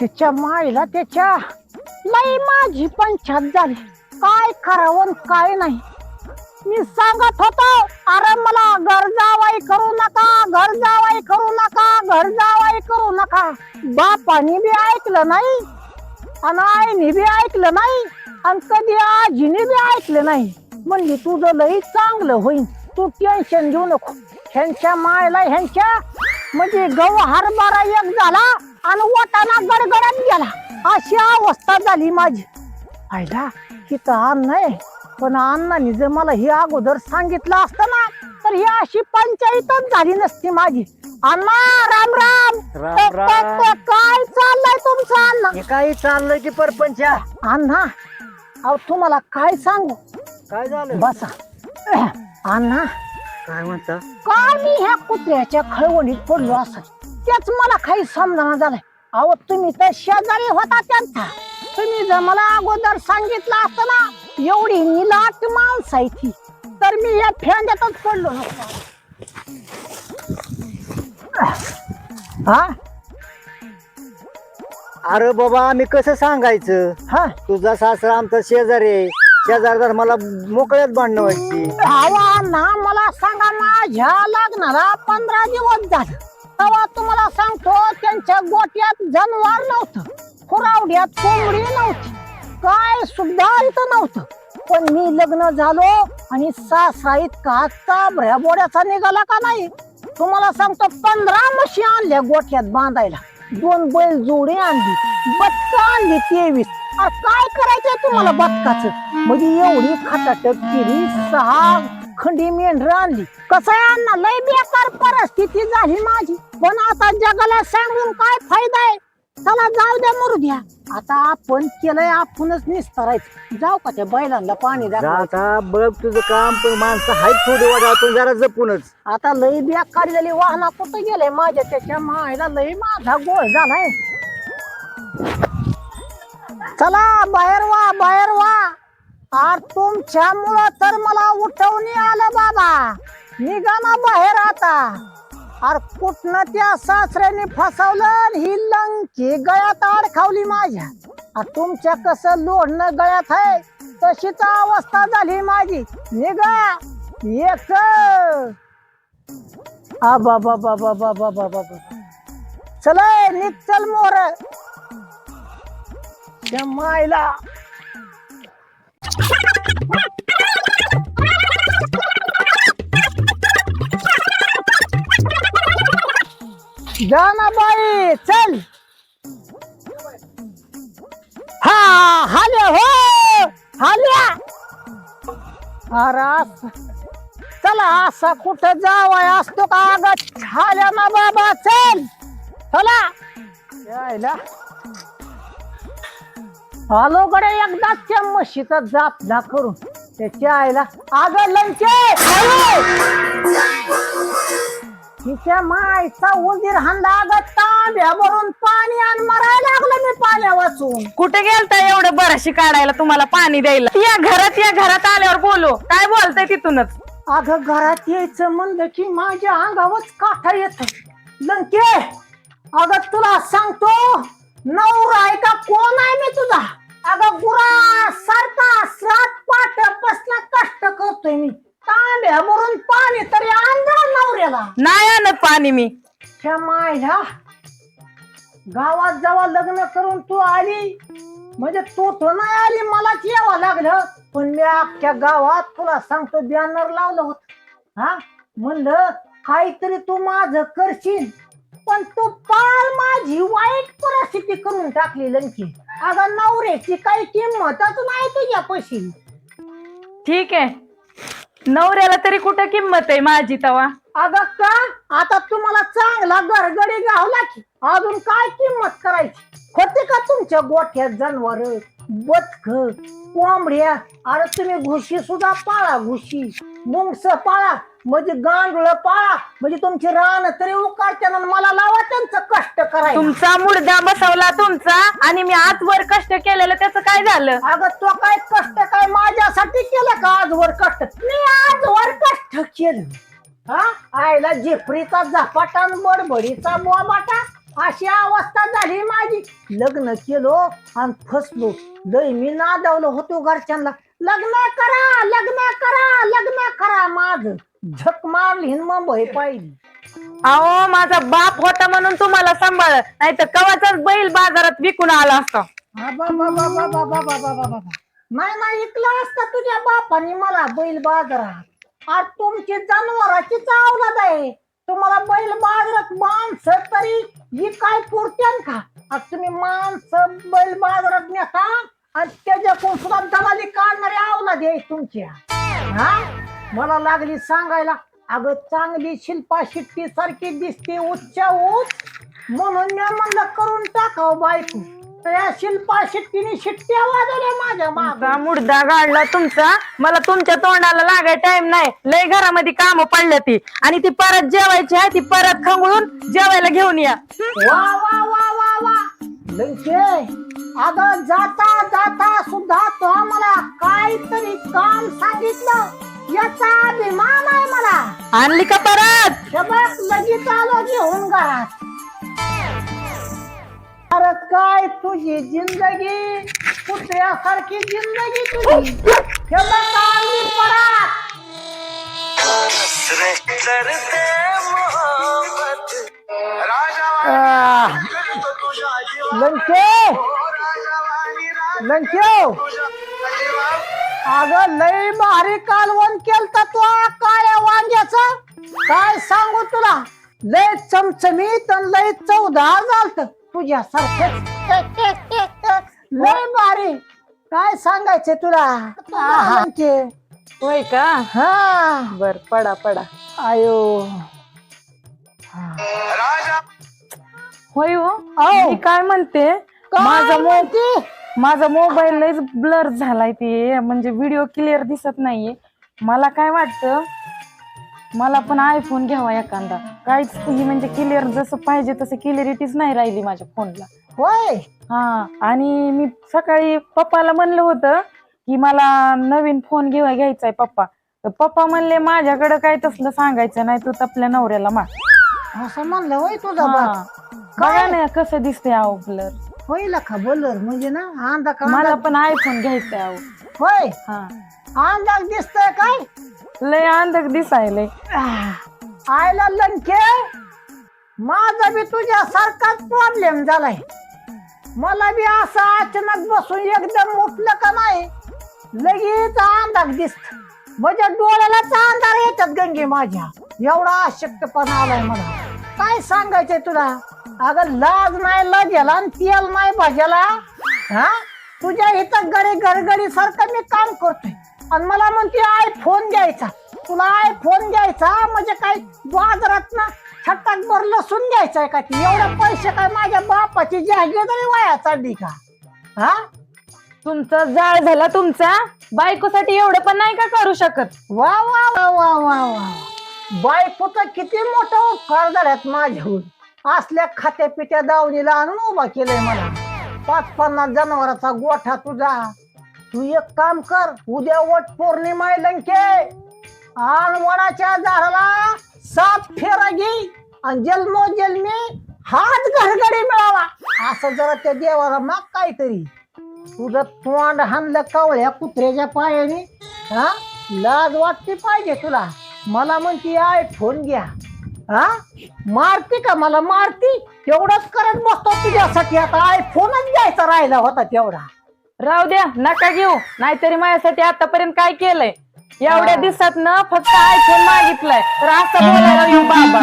तिच्या माईला त्याच्या लई माझी पंचायत झाली. काय करावं काय नाही. मी सांगत होतो अरे मला घर जावाई करू नका घर जावाई करू नका घर जावाई करू नका. बापानी बी ऐकलं नाही आणि आईने बी ऐकलं नाही आणि कधी आजीने बी ऐकलं नाही. म्हणजे तुझं लई चांगलं होईल तू टेन्शन घेऊ नको. ह्यांच्या मायला ह्यांच्या म्हणजे गहू हरभरा एक झाला आणि वाटाणा गडगडत गेला. अशी अवस्था झाली माझी. आयला तिथं अन्न आहे पण अण्णांनी जर मला हे अगोदर सांगितलं असतं ना तर ही अशी पंचायतच झाली नसती माझी. अण्णा राम राम. काय चाललंय तुमचं अण्णा? हे काही चाललंय की परपंचा? अण्णा अहो तुम्हाला काय सांगू? काय झालं? बसा. अण्णा. काय म्हणता? का मी ह्या कुत्र्याच्या खळवणीत पडलो असं तेच मला काही समजना झालंय. अहो तुम्ही तर शेजारी होता त्यांचा. तुम्ही जर मला अगोदर सांगितलं असतं ना एवढी निलाट माणसं आहे ती. तर मी या फेंद्यातच पडलो नसतो हा? अरे बाबा आम्ही कसं सांगायचं? हा? तुझा सासरा आमचा शेजारी आहे. शेजार जर मला मोकळ्यात भांडणं व्हायची हवा ना मला सांगा माझ्या लग्नाला पंधरा दिवस झालं. तेव्हा तुम्हाला सांगतो त्यांच्या गोट्यात जनावर नव्हतं. खुरावड्यात कोंबडी नव्हती. काय सुद्धा इथं नव्हतं. पण मी लग्न झालो आणि सासरा इतका चाबऱ्या बोड्याचा निघाला का नाही? तुम्हाला सांगतो पंधरा म्हशी आणल्या गोठ्यात बांधायला. दोन बैल जोडी आणली बत्त आणली तेवीस. अरे काय करायचंय तुम्हाला बत्ताच म्हणजे एवढी खटाटक केली सहा खंडी मेंढर आणली कसं आहे अण्णा? लय बेकार परिस्थिती झाली माझी. पण आता जगाला सांगून काय फायदा आहे? चला जाऊ द्या मरू द्या आता आपण केलंय आपणच निस्तरायचं. जाऊ का त्या बैलांना पाणी जा आता बघ तुझं काम पण माणसं आहेत थोडी पण जरा जपूनच. आता लई बेकार झाली. वाहना कुठं गेले माझ्या? त्याच्या मायला लई माझा गोळ झालाय. चला बाहेर वा बाहेर वा. आर तुमच्यामुळं तर मला उठवणी आलं बाबा. निघा ना बाहेर आता. अर कुठनं त्या सासऱ्याने फसवलं ही लंकी गळ्यात अडखावली माझ्या. आ तुमच्या कसं लोढणं गळ्यात आहे तशीच अवस्था झाली माझी. निघा. एक. आ बाबा बाबा बाबा बाबा बाबा चल निघ चल मोर. त्या मायला जा ना बाई चल. हा हाले हो हाल्या अरे चला असा कुठं जावाय असतो का? अग हाल्या ना बाबा चल. चला. यायला. आलो कडे एकदाच त्या म्हशीचा जापला करून. त्याच्या आईला अग लंचे तिच्या मायचा उंदीर हांडा तांब्या भरून पाणी आणि मरायला लागलं मी पाण्या वाचून. कुठे गेलता एवढं बराशी काढायला तुम्हाला पाणी द्यायला? या घरात या घरात आल्यावर बोलो. काय बोलताय तिथूनच? अगं घरात यायचं म्हणलं की माझ्या अंगावरच काठा येत. लंके अगं तुला सांगतो नवरा आहे करतोय मी. तांब्या भरून पाणी तरी आणलं नवऱ्याला. नाही आणत पाणी मी. त्या मायला गावात जेव्हा लग्न करून तू आली. म्हणजे तू तो नाही आली मलाच यावं लागलं. पण मी अख्ख्या गावात तुला सांगतो बॅनर लावलं होत. हा? म्हणलं काहीतरी तू माझ करशील पण तू पार माझी वाईट परिस्थिती करून टाकली लंकी. अगं नवऱ्याची काही किंमतच नाही तुझ्या पशी ठीक आहे. नवऱ्याला तरी कुठं किंमत आहे माझी तवा? अगं का आता तुम्हाला चांगला गडगडी गावला की अजून काय किंमत करायची? होते का तुमच्या गोठ्यात जनावर बदक कोंबड्या? अरे तुम्ही घुशी सुद्धा पाळा घुशी. मुंगस पाळा. म्हणजे गांडुळ पाळा. म्हणजे तुमची रान तरी उकारत्या मला लावा त्यांचं कष्ट करायचं तुमचा मुडदा बसवला तुमचा आणि मी आजवर कष्ट केलेलं त्याचं काय झालं? अगं तो काय कष्ट काय माझ्यासाठी केलं का आजवर कष्ट? मी आजवर कष्ट केलं. हा? आईला जिफरीचा झपाटा आणि बडबडीचा बोबाटा. अशी अवस्था झाली माझी. लग्न केलो आणि फसलो. लय मी नादावलो होतो घरच्यांना. लग्न करा लग्न करा लग्न करा माझ. झक मारली आणि मुंबई पाहिली. अहो माझा बाप होता म्हणून तुम्हाला सांभाळ. नाही तर कवाचाच बैल बाजारात विकून आला असता. बा, बा, बा, बा, बा, बा, बा, बा, बा, बा. नाही नाही इकलं असतं तुझ्या बापाने मला बैल बाजारात. आज तुमची जनावराची चावलाद आहे. तुम्हाला बैल बाजारात माणसं तरी ही काय पुरत्यान का? आज तुम्ही माणसं बैल बाजारात नेता? आणि त्याच्याकडून सुद्धा दलाली काढणारी आवलाद आहे तुमच्या. हा? मला लागली सांगायला अगं चांगली शिल्पा शिट्टी सारखी दिसते उच्च उच्च म्हणून मी म्हणलं करून टाकाव बायको. तर या शिल्पा शिट्टीने शिट्ट्या वाजवल्या माझ्या माग मुडदा गाडला तुमचा. मला तुमच्या तोंडाला लागाय टाइम नाही. लय घरामध्ये काम पडल्या ती. आणि ती परत जेवायची आहे ती परत खंगळून जेवायला घेऊन या. वा वा वा वा वा. अगं जाता जाता सुद्धा तो आम्हाला काहीतरी काम सांगितलं. याचा अभिमान आहे मला. आणली का परत? शबक लगेच आलो घेऊन घरात. अरे काय तुझी जिंदगी? कुत्र्यासारखी जिंदगी तुझी. शबक आली पडात लंके! लंके! अगं लय भारी कालवण केलता तू काळ्या वांग्याच. काय सांगू तुला? लय चमचमीत आणि लय चौदा झालत तुझ्या सारखेच लय भारी. काय सांगायचे तुला? लंके. होय का? हा. बर पडा पडा. आयो. होय हो. मी काय म्हणते? माझा मो? माझा मोबाईल लयच ब्लर झालाय ते. म्हणजे व्हिडिओ क्लिअर दिसत नाहीये. मला काय वाटतं? मला पण आयफोन घ्यावा एखादा. काहीच ही म्हणजे क्लिअर जसं पाहिजे तसं क्लिअरिटीच नाही राहिली माझ्या फोनला होय. हा आणि मी सकाळी पप्पाला म्हणलं होतं की मला नवीन फोन घेवा घ्यायचा आहे पप्पा. तर पप्पा म्हणले माझ्याकडे काय तसलं सांगायचं नाही तू आपल्या नवऱ्याला माग असं म्हणलं होय तुझा बाप. हा. बघा ना कसं दिसतंय अहो ब्लर होईल का बोलर म्हणजे ना अंधा मला पण आयफोन घ्यायचा आहे अहो. होय? हा. अंधाक दिसतंय काय? लय अंधक दिसायलंय. आयला लंके माझा बी तुझ्या सारखाच प्रॉब्लेम झालाय. मला बी असं अचानक बसून एकदम उठलं का नाही लगेच अंधाक दिसत. माझ्या डोळ्यालाच अंधार येतात गंगे माझ्या. एवढा अशक्तपणा आलाय मला. काय सांगायचंय तुला? अगं लाज नाही लाजाला आणि तेल नाही भाज्याला. हा? तुझ्या इथं गडी गडगडी सारखं मी काम करतोय. आणि मला म्हणते आय फोन घ्यायचा. तुला आय फोन घ्यायचा म्हणजे काय बाजारात ना छटाक भर लसून घ्यायचाय का ती? एवढे पैसे काय माझ्या बापाची जागीरदारी वाया चालली का? हा? तुमचा जाळ झाला तुमचा? बायकोसाठी एवढं पण नाही का करू शकत? वा वा वा वा वा वा. बायकोचा किती मोठा उपकार झाल्यात माझ्यावर असल्या खात्या पित्या दावणीला आणून उभा केलंय मला. पाच पन्नास जनावराचा गोठा तुझा. तू एक काम कर उद्या वट पौर्णिमा आहे लंके. आणि वडाच्या झाडाला सात फेरा घे आणि जन्मो जन्मी हात घरगडी मिळावा. असं जरा त्या देवाला माग काहीतरी. तुझं तोंड हाणलं कवळ्या कुत्र्याच्या पायाने हा? लाज वाटते पाहिजे तुला. मला म्हणते आय फोन घ्या. हा? मारती का मला? मारती? तेवढंच करत बसतो तुझ्यासाठी. आता आय फोनच घ्यायचा राहिला होता तेवढा. राहू द्या नका घेऊ. नाहीतरी माझ्यासाठी आतापर्यंत काय केलंय? एवढ्या. दिवसात न फक्त आयफोन मागितलंय. तर असं बोलायला येऊ बाबा.